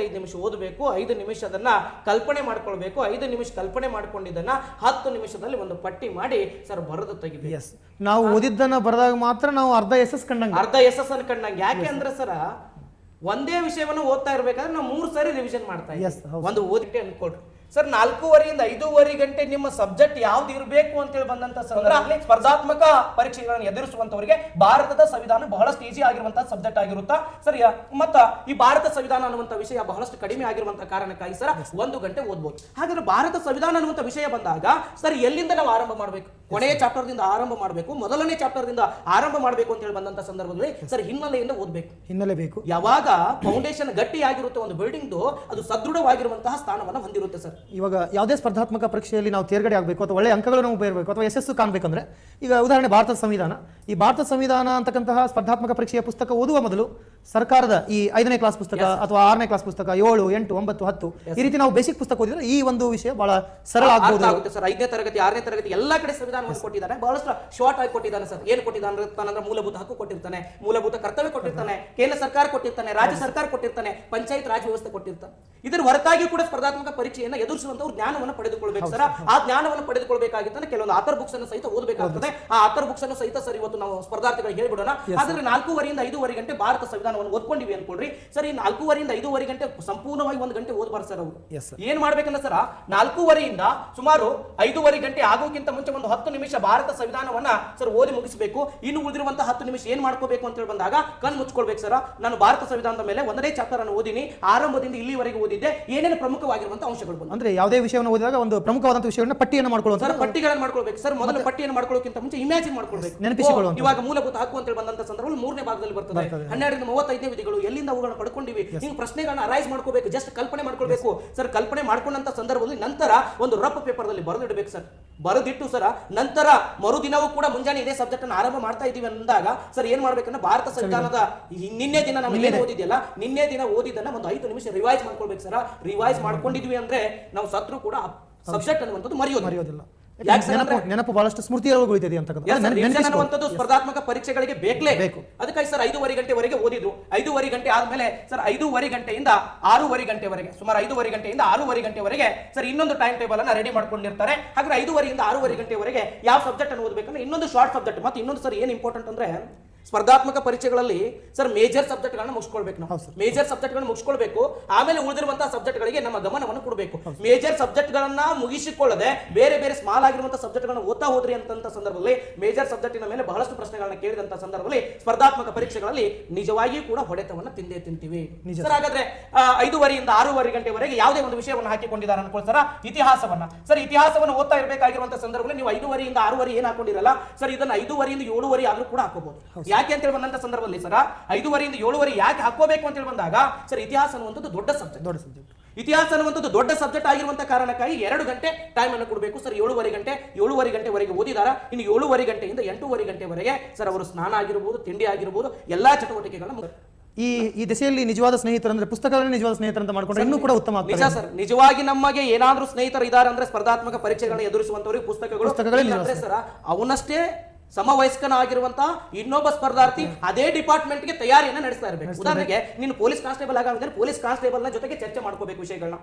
ಮೂವತ್ತೈದು ನಿಮಿಷ ಓದಬೇಕು ಐದು ನಿಮಿಷ ಅದನ್ನ ಕಲ್ಪನೆ ಮಾಡ್ಕೊಳ್ಬೇಕು ಐದು ನಿಮಿಷ ಕಲ್ಪನೆ ಮಾಡ್ಕೊಂಡಿದ್ದನ್ನ ಹತ್ತು ನಿಮಿಷದಲ್ಲಿ ಒಂದು ಪಟ್ಟಿ ಮಾಡಿ ಸರ್ ಬರೆದು ತೆಗಿಬೇಕು. ಎಸ್ ನಾವು ಓದಿದ್ದನ್ನ ಬರೆದಾಗ ಮಾತ್ರ ನಾವು ಅರ್ಧ ಎಸ್ ಎಸ್ ಕಂಡಂಗೆ. ಅರ್ಧ ಎಸ್ ಎಸ್ ಅನ್ಕೊಂಡಂಗೆ ಯಾಕೆ ಅಂದ್ರೆ ಸರ ಒಂದೇ ವಿಷಯವನ್ನು ಓದ್ತಾ ಇರ್ಬೇಕಾದ್ರೆ ನಾವು ಮೂರು ಸಾರಿ ರಿವಿಷನ್ ಮಾಡ್ತಾ ಇದ್ದೀವಿ. ಒಂದು ಓದಿಟ್ಟೆ ಅನ್ಕೊಳ್ರಿ ಸರ್ ನಾಲ್ಕೂವರೆಯಿಂದ ಐದೂವರೆ ಗಂಟೆ ನಿಮ್ಮ ಸಬ್ಜೆಕ್ಟ್ ಯಾವ್ದು ಇರಬೇಕು ಅಂತ ಅಂತೇಳಿ ಬಂದಂತ ಸಂದರ್ಭದಲ್ಲಿ ಸ್ಪರ್ಧಾತ್ಮಕ ಪರೀಕ್ಷೆಗಳನ್ನು ಎದುರಿಸುವಂತವರಿಗೆ ಭಾರತದ ಸಂವಿಧಾನ ಬಹಳಷ್ಟು ಈಸಿ ಆಗಿರುವಂತಹ ಸಬ್ಜೆಕ್ಟ್ ಆಗಿರುತ್ತಾ? ಸರ್ ಯಾ- ಮತ್ತ ಈ ಭಾರತ ಸಂವಿಧಾನ ಅನ್ನುವಂತ ವಿಷಯ ಬಹಳಷ್ಟು ಕಡಿಮೆ ಆಗಿರುವಂತಹ ಕಾರಣಕ್ಕಾಗಿ ಸರ್ ಒಂದು ಗಂಟೆ ಓದ್ಬೋದು. ಹಾಗಾದ್ರೆ ಭಾರತ ಸಂವಿಧಾನ ಅನ್ನುವಂತ ವಿಷಯ ಬಂದಾಗ ಸರ್ ಎಲ್ಲಿಂದ ನಾವು ಆರಂಭ ಮಾಡಬೇಕು? ಕೊನೆಯ ಚಾಪ್ಟರ್ ದಿಂದ ಆರಂಭ ಮಾಡಬೇಕು ಮೊದಲನೇ ಚಾಪ್ಟರ್ ದಿಂದ ಆರಂಭ ಮಾಡಬೇಕು ಅಂತ ಹೇಳಿ ಬಂದಂತ ಸಂದರ್ಭದಲ್ಲಿ ಸರ್ ಹಿನ್ನೆಲೆಯಿಂದ ಓದ್ಬೇಕು. ಹಿನ್ನೆಲೆ ಬೇಕು. ಯಾವಾಗ ಫೌಂಡೇಶನ್ ಗಟ್ಟಿಯಾಗಿರುತ್ತೆ ಒಂದು ಬಿಲ್ಡಿಂಗ್ ಅದು ಸದೃಢವಾಗಿರುವಂತಹ ಸ್ಥಾನವನ್ನು ಹೊಂದಿರುತ್ತೆ ಸರ್. ಇವಾಗ ಯಾವುದೇ ಸ್ಪರ್ಧಾತ್ಮಕ ಪರೀಕ್ಷೆಯಲ್ಲಿ ನಾವು ತೇರ್ಗಡೆ ಆಗಬೇಕು ಅಥವಾ ಒಳ್ಳೆ ಅಂಕಗಳು ನಾವು ಬರಬೇಕು ಅಥವಾ ಯಶಸ್ಸು ಕಾಣಬೇಕಂದ್ರೆ, ಈಗ ಉದಾಹರಣೆ ಭಾರತದ ಸಂವಿಧಾನ. ಈ ಭಾರತ ಸಂವಿಧಾನ ಅಂತಕ್ಕಂತಹ ಸ್ಪರ್ಧಾತ್ಮಕ ಪರೀಕ್ಷೆಯ ಪುಸ್ತಕ ಓದುವ ಮೊದಲು ಸರ್ಕಾರದ ಈ ಐದನೇ ಕ್ಲಾಸ್ ಪುಸ್ತಕ ಅಥವಾ ಆರನೇ ಕ್ಲಾಸ್ ಪುಸ್ತಕ ಏಳು ಎಂಟು ಒಂಬತ್ತು ಹತ್ತು ಈ ರೀತಿ ನಾವು ಬೇಸಿಕ್ ಪುಸ್ತಕ ಓದಿದ್ರೆ ಈ ಒಂದು ವಿಷಯ ಬಹಳ ಸರಳ ಆಗುತ್ತೆ ಸರ್ ಐದನೇ ತರಗತಿ ಆರನೇ ತರಗತಿ ಎಲ್ಲಾ ಕಡೆ ಸಂವಿಧಾನ ಕೊಟ್ಟಿದ್ದಾನೆ. ಬಹಳಷ್ಟು ಶಾರ್ಟ್ ಆಗಿ ಕೊಟ್ಟಿದ್ದಾನೆ ಸರ್ ಏನು ಕೊಟ್ಟಿದ್ದಾನೆ ಅಂದ್ರೆ ಮೂಲಭೂತ ಹಕ್ಕು ಕೊಟ್ಟಿರ್ತಾನೆ. ಮೂಲಭೂತ ಕರ್ತವ್ಯ ಕೊಟ್ಟಿರ್ತಾನೆ. ಕೇಂದ್ರ ಸರ್ಕಾರ ಕೊಟ್ಟಿರ್ತಾನೆ ರಾಜ್ಯ ಸರ್ಕಾರ ಕೊಟ್ಟಿರ್ತಾನೆ ಪಂಚಾಯತ್ ರಾಜ್ ವ್ಯವಸ್ಥೆ ಕೊಟ್ಟಿರ್ತಾನೆ. ಇದರ ಹೊರತಾಗಿ ಕೂಡ ಸ್ಪರ್ಧಾತ್ಮಕ ಪರೀಕ್ಷೆಯನ್ನು ಎದುರಿಸುವಂತವ್ರು ಜ್ಞಾನವನ್ನು ಪಡೆದುಕೊಳ್ಬೇಕು ಸರ್ ಆ ಜ್ಞಾನವನ್ನು ಪಡೆದುಕೊಳ್ಬೇಕಾಗಿತ್ತು ಕೆಲವೊಂದು ಆಥರ್ ಬುಕ್ಸ್ ಅನ್ನು ಸಹಿತ ಓದಬೇಕಾಗ್ತದೆ. ಆ ಆಥರ್ ಬುಕ್ಸ್ ಅನ್ನು ಸಹಿತ ಸರ್ ಇವತ್ತು ನಾವು ಸ್ಪರ್ಧಾರ್ಥಿಗಳಿಗೆ ಹೇಳ್ಬಿಡೋಣ. ಆದ್ರೆ ನಾಲ್ಕೂವರೆಯಿಂದ ಐದೂವರೆ ಗಂಟೆ ಭಾರತ ಸಂವಿಧಾನವನ್ನು ಓದ್ಕೊಂಡಿವಿ ಅನ್ಕೊಳ್ರಿ. ಸರ್ ಈ ನಾಲ್ಕೂವರೆಯಿಂದ ಐದೂವರೆ ಗಂಟೆ ಸಂಪೂರ್ಣವಾಗಿ ಒಂದು ಗಂಟೆ ಓದ್ಬಾರ್ದು ಸರ್ ಅವರು. ಏನ್ ಮಾಡ್ಬೇಕಂದ್ರೆ ಸರ್ ನಾಲ್ಕೂವರೆಯಿಂದ ಸುಮಾರು ಐದೂವರೆ ಗಂಟೆ ಆಗೋಕ್ಕಿಂತ ಮುಂಚೆ ಒಂದು ಹತ್ತು ನಿಮಿಷ ಭಾರತ ಸಂವಿಧಾನವನ್ನ ಸರ್ ಓದಿ ಮುಗಿಸಬೇಕು. ಇನ್ನು ಉಳಿದಿರುವಂತಹ ಹತ್ತು ನಿಮಿಷ ಏನ್ ಮಾಡ್ಕೋಬೇಕು ಅಂತ ಹೇಳಿ ಬಂದಾಗ ಕಣ್ ಮುಚ್ಕೊಳ್ಬೇಕು ಸರ್. ನಾನು ಭಾರತ ಸಂವಿಧಾನದ ಮೇಲೆ ಒಂದನೇ ಚಾಪ್ಟರ್ ಅನ್ನು ಓದಿನಿ. ಆರಂಭದಿಂದ ಇಲ್ಲಿವರೆಗೆ ಓದಿದ್ದೆ. ಏನೇನು ಪ್ರಮುಖವಾಗಿರುವಂತಹ ಅಂಶಗಳು ಅಂದ್ರೆ ಯಾವುದೇ ವಿಷಯವನ್ನು ಓದಿದಾಗ ಒಂದು ಪ್ರಮುಖವಾದಂತಹ ವಿಷಯವನ್ನ ಪಟ್ಟಿಯನ್ನು ಮಾಡ್ಕೊಳ್ಳೋದು ಸರ್ ಪಟ್ಟಿಗಳನ್ನು ಮಾಡ್ಕೊಳ್ಬೇಕು. ಸರ್ ಮೊದಲು ಪಟ್ಟಿಯನ್ನು ಮಾಡ್ಕೊಳ್ಳೋಕ್ಕಿಂತ ಮುಂಚೆ ಇಮ್ಯಾಜಿನ್ ಮಾಡ್ಕೊಳ್ಬೇಕು. ನೆನಪಿಸಿಕೊಳ್ಳುವಂಥದ್ದು. ಓ, ಇವಾಗ ಮೂಲಭೂತ ಹಕ್ಕು ಅಂತ ಹೇಳಿ ಬಂದಂತ ಸಂದರ್ಭದಲ್ಲಿ ಮೂರನೇ ಭಾಗದಲ್ಲಿ ಬರ್ತದೆ. ಹನ್ನೆರಡರಿಂದ ಮೂವತ್ತೈದನೇ ವಿಧಿಗಳು ಎಲ್ಲಿಂದ ಅವುಗಳನ್ನು ಪಡ್ಕೊಂಡಿವಿ? ನೀವು ಪ್ರಶ್ನೆಗಳನ್ನ ಅರೈಸ್ ಮಾಡ್ಕೋಬೇಕು ಜಸ್ಟ್ ಕಲ್ಪನೆ ಮಾಡ್ಕೊಳ್ಬೇಕು. ಸರ್ ಕಲ್ಪನೆ ಮಾಡ್ಕೊಂಡಂತ ಸಂದರ್ಭದಲ್ಲಿ ನಂತರ ಒಂದು ರಫ್ ಪೇಪರ್ ಅಲ್ಲಿ ಬರೆದಿಡಬೇಕು ಸರ್ ಬರೆದಿಟ್ಟು ಸರ್ ನಂತರ ಮರುದಿನವೂ ಕೂಡ ಮುಂಜಾನೆ ಇದೇ ಸಬ್ಜೆಕ್ಟ್ ಅನ್ನು ಆರಂಭ ಮಾಡ್ತಾ ಇದೀವಿ ಅಂದಾಗ ಸರ್ ಏನ್ ಮಾಡ್ಬೇಕಂದ್ರೆ ಭಾರತ ಸಂವಿಧಾನದ ನಿನ್ನೆ ದಿನ ನಾವು ಏನು ಓದಿದ್ಯಲ್ಲ ನಿನ್ನೆ ದಿನ ಓದಿದ್ದನ್ನ ಒಂದು ಐದು ನಿಮಿಷ ರಿವೈಸ್ ಮಾಡ್ಕೊಳ್ಬೇಕು ಸರ್ ರಿವೈಸ್ ಮಾಡ್ಕೊಂಡಿದ್ವಿ ಅಂದ್ರೆ ನಾವು ಸತ್ರು ಕೂಡ ಸಬ್ಜೆಕ್ಟ್ ಅನ್ನುವಂಥದ್ದು ಮರೆಯೋದು ಮರೆಯೋದಿಲ್ಲ. ನೆನಪು ಬಹಳಷ್ಟು ಸ್ಮೃತಿಯಲ್ಲಿ ಉಳಿತದೆ ಅಂತಕ್ಕಂಥದ್ದು ಸ್ಪರ್ಧಾತ್ಮಕ ಪರೀಕ್ಷೆಗಳಿಗೆ ಬೇಕೇ? ಬೇಕು. ಅದಕ್ಕಾಗಿ ಸರ್ ಐದೂವರೆ ಗಂಟೆವರೆಗೆ ಓದಿದ್ರು. ಐದೂವರೆ ಗಂಟೆ ಆದ್ಮೇಲೆ ಸರ್ ಐದೂವರೆ ಗಂಟೆಯಿಂದ ಆರೂವರೆ ಗಂಟೆವರೆಗೆ ಸುಮಾರು ಐದೂವರೆ ಗಂಟೆಯಿಂದ ಆರೂವರೆ ಗಂಟೆವರೆಗೆ ಸರ್ ಇನ್ನೊಂದು ಟೈಮ್ ಟೇಬಲ್ ಅನ್ನ ರೆಡಿ ಮಾಡ್ಕೊಂಡಿರ್ತಾರೆ. ಹಾಗಾದ್ರೆ ಐದೂವರೆಯಿಂದ ಆರೂವರೆ ಗಂಟೆವರೆಗೆ ಯಾವ ಸಬ್ಜೆಕ್ಟ್ ಅನ್ನು ಓದಬೇಕಂದ್ರೆ ಇನ್ನೊಂದು ಶಾರ್ಟ್ ಸಬ್ಜೆಕ್ಟ್ ಮತ್ತೆ ಇನ್ನೊಂದು ಸರ್ ಏನ್ ಇಂಪಾರ್ಟೆಂಟ್ ಅಂದ್ರೆ ಸ್ಪರ್ಧಾತ್ಮಕ ಪರೀಕ್ಷೆಗಳಲ್ಲಿ ಸರ್ ಮೇಜರ್ ಸಬ್ಜೆಕ್ಟ್ಗಳನ್ನ ಮುಗಿಸ್ಕೊಳ್ಬೇಕು ನಾವು. ಮೇಜರ್ ಸಬ್ಜೆಕ್ಟ್ ಗಳನ್ನ ಮುಗಿಸ್ಕೊಳ್ಬೇಕು. ಆಮೇಲೆ ಉಳಿದಿರುವಂತಹ ಸಬ್ಜೆಕ್ಟ್ ಗಳಿಗೆ ನಮ್ಮ ಗಮನವನ್ನು ಕೊಡಬೇಕು. ಮೇಜರ್ ಸಬ್ಜೆಕ್ಟ್ ಗಳನ್ನ ಮುಗಿಸಿಕೊಳ್ಳದೆ ಬೇರೆ ಬೇರೆ ಸ್ಮಾಲ್ ಆಗಿರುವಂತಹ ಸಬ್ಜೆಕ್ಟ್ ಗಳನ್ನ ಓದ್ತಾ ಹೋದ್ರಿ ಅಂತ ಸಂದರ್ಭದಲ್ಲಿ ಮೇಜರ್ ಸಬ್ಜೆಕ್ಟಿನ ಮೇಲೆ ಬಹಳಷ್ಟು ಪ್ರಶ್ನೆಗಳನ್ನ ಕೇಳಿದಂತ ಸಂದರ್ಭದಲ್ಲಿ ಸ್ಪರ್ಧಾತ್ಮಕ ಪರೀಕ್ಷೆಗಳಲ್ಲಿ ನಿಜವಾಗಿಯೂ ಕೂಡ ಹೊಡೆತವನ್ನು ತಿಂದೇ ತಿಂತೀವಿ. ಸರ್. ಹಾಗಾದ್ರೆ ಐದೂವರೆಯಿಂದ ಆರೂವರೆ ಗಂಟೆವರೆಗೆ ಯಾವುದೇ ಒಂದು ವಿಷಯವನ್ನು ಹಾಕಿಕೊಂಡಿದ್ದಾರೆ ಅನ್ಕೊಳ್ತಾರ ಇತಿಹಾಸವನ್ನ. ಸರ್ ಇತಿಹಾಸವನ್ನು ಓದ್ತಾ ಇರಬೇಕಾಗಿರುವಂತಹ ಸಂದರ್ಭದಲ್ಲಿ ನೀವು ಐದುವರೆಯಿಂದ ಆರೂವರೆ ಏನ್ ಹಾಕೊಂಡಿರಲ್ಲ ಸರ್ ಇದನ್ನ ಐದುವರೆಯಿಂದ ಏಳುವರೆ ಆದ್ರೂ ಕೂಡ ಹಾಕೋಬಹುದು ಯಾಕೆ ಅಂತ ಹೇಳಿ ಬಂದಂತ ಸಂದರ್ಭದಲ್ಲಿ ಸರ್ ಐದೂವರೆಯಿಂದ ಏಳುವರೆ ಯಾಕೆ ಹಾಕೋಬೇಕು ಅಂತ ಹೇಳಿ ಬಂದಾಗ ಸರ್ ಇತಿಹಾಸ ಅನ್ನುವಂಥದ್ದು ದೊಡ್ಡ ಸಬ್ಜೆಕ್ಟ್ ದೊಡ್ಡ ಸಬ್ಜೆಕ್ಟ್ ಇತಿಹಾಸ ಅನ್ನುವಂಥದ್ದು ದೊಡ್ಡ ಸಬ್ಜೆಕ್ಟ್ ಆಗಿರುವಂತ ಕಾರಣಕ್ಕಾಗಿ ಎರಡು ಗಂಟೆ ಟೈಮ್ ಅನ್ನು ಕೊಡಬೇಕು ಸರ್ ಏಳುವರೆ ಗಂಟೆ ಏಳುವರೆ ಗಂಟೆವರೆಗೆ ಓದಿದಾರ. ಇನ್ನು ಏಳುವರೆ ಗಂಟೆಯಿಂದ ಎಂಟೂವರೆ ಗಂಟೆವರೆಗೆ ಸರ್ ಅವರು ಸ್ನಾನ ಆಗಿರ್ಬೋದು ತಿಂಡಿ ಆಗಿರ್ಬೋದು ಎಲ್ಲಾ ಚಟುವಟಿಕೆಗಳನ್ನು ಈ ಈ ದಿಸೆಯಲ್ಲಿ ನಿಜವಾದ ಸ್ನೇಹಿತರಂದ್ರೆ ಅಂದ್ರೆ ಪುಸ್ತಕಗಳನ್ನೇ ನಿಜವಾದ ಸ್ನೇಹಿತರು ಅಂತ ಮಾಡ್ಕೊಂಡ್ರೆ ಇನ್ನೂ ಕೂಡ ಉತ್ತಮ ನಿಜ ಸರ್ ನಿಜವಾಗಿ ನಮಗೆ ಏನಾದ್ರೂ ಸ್ನೇಹಿತರು ಇದಾರೆ ಅಂದ್ರೆ ಸ್ಪರ್ಧಾತ್ಮಕ ಪರೀಕ್ಷೆಗಳನ್ನ ಎದುರಿಸುವಂತವರಿಗೆ ಪುಸ್ತಕಗಳು ಸರ್ ಅವನಷ್ಟೇ ಸಮವಯಸ್ಕನಾಗಿರುವಂತಹ ಇನ್ನೊಬ್ಬ ಸ್ಪರ್ಧಾರ್ಥಿ ಅದೇ ಡಿಪಾರ್ಟ್ಮೆಂಟ್ಗೆ ತಯಾರಿಯನ್ನ ನಡೆಸ್ತಾ ಇರಬೇಕು ಉದಾಹರಣೆಗೆ ನೀನು ಪೊಲೀಸ್ ಕಾನ್ಸ್ಟೇಬಲ್ ಆಗಾವಿದ್ರೆ ಪೊಲೀಸ್ ಕಾನ್ಸ್ಟೇಬಲ್ನ ನ ಜೊತೆಗೆ ಚರ್ಚೆ ಮಾಡ್ಕೋಬೇಕು ವಿಷಯಗಳನ್ನ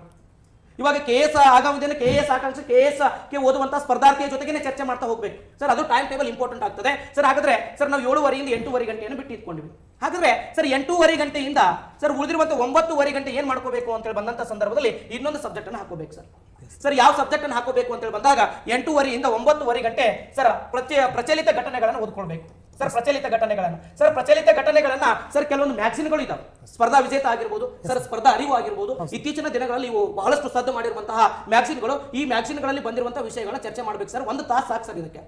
ಇವಾಗ ಕೆ ಎಸ್ ಆಗಾವಿದ್ರೆ ಕೆ ಎಸ್ ಆಕಾಂಕ್ಷೆ ಕೆ ಎಸ್ಗೆ ಓದುವಂತ ಸ್ಪರ್ಧಾರ್ಥಿಯ ಜೊತೆಗೆ ಚರ್ಚೆ ಮಾಡ್ತಾ ಹೋಗ್ಬೇಕು. ಸರ್ ಅದು ಟೈಮ್ ಟೇಬಲ್ ಇಂಪಾರ್ಟೆಂಟ್ ಆಗ್ತದೆ. ಸರ್ ಹಾಗಾದ್ರೆ ಸರ್ ನಾವು ಏಳುವರೆಯಿಂದ ಎಂಟೂವರೆ ಗಂಟೆಯನ್ನು ಬಿಟ್ಟು ಇಟ್ಕೊಂಡಿವಿ ಹಾಗಾದ್ರೆ ಸರ್ ಎಂಟೂವರೆ ಗಂಟೆಯಿಂದ ಸರ್ ಉಳಿದಿರುವಂತಹ ಒಂಬತ್ತುವರೆ ಗಂಟೆ ಏನ್ ಮಾಡ್ಕೋಬೇಕು ಅಂತ ಹೇಳಿ ಬಂದಂತ ಸಂದರ್ಭದಲ್ಲಿ ಇನ್ನೊಂದು ಸಬ್ಜೆಕ್ಟ್ ಅನ್ನು ಹಾಕೋಬೇಕು ಸರ್. ಸರ್, ಯಾವ ಸಬ್ಜೆಕ್ಟ್ ಅನ್ನು ಹಾಕೋಬೇಕು ಅಂತ ಹೇಳಿ ಬಂದಾಗ ಎಂಟೂವರೆಯಿಂದ ಒಂಬತ್ತುವರೆ ಗಂಟೆ, ಸರ್ ಪ್ರಚ ಪ್ರಚಲಿತ ಘಟನೆಗಳನ್ನು ಓದ್ಕೊಳ್ಬೇಕು. ಸರ್ ಪ್ರಚಲಿತ ಘಟನೆಗಳನ್ನು. ಸರ್ ಪ್ರಚಲಿತ ಘಟನೆಗಳನ್ನ ಸರ್ ಕೆಲವೊಂದು ಮ್ಯಾಗ್ಸಿನ್ಗಳು ಇದಾವೆ. ಸ್ಪರ್ಧಾ ವಿಜೇತ ಆಗಿರ್ಬೋದು ಸರ್ ಸ್ಪರ್ಧಾ ಅರಿವು ಆಗಿರ್ಬೋದು. ಇತ್ತೀಚಿನ ದಿನಗಳಲ್ಲಿ ಇವು ಬಹಳಷ್ಟು ಸದ್ದು ಮಾಡಿರುವಂತಹ ಮ್ಯಾಗ್ಸಿನ್ಗಳು ಈ ಮ್ಯಾಗ್ಸಿನ್ಗಳಲ್ಲಿ ಬಂದಿರುವಂತಹ ವಿಷಯಗಳನ್ನ ಚರ್ಚೆ ಮಾಡ್ಬೇಕು ಸರ್ ಒಂದು ತಾಸು ಸಾಕು ಸರ್ ಇದಕ್ಕೆ.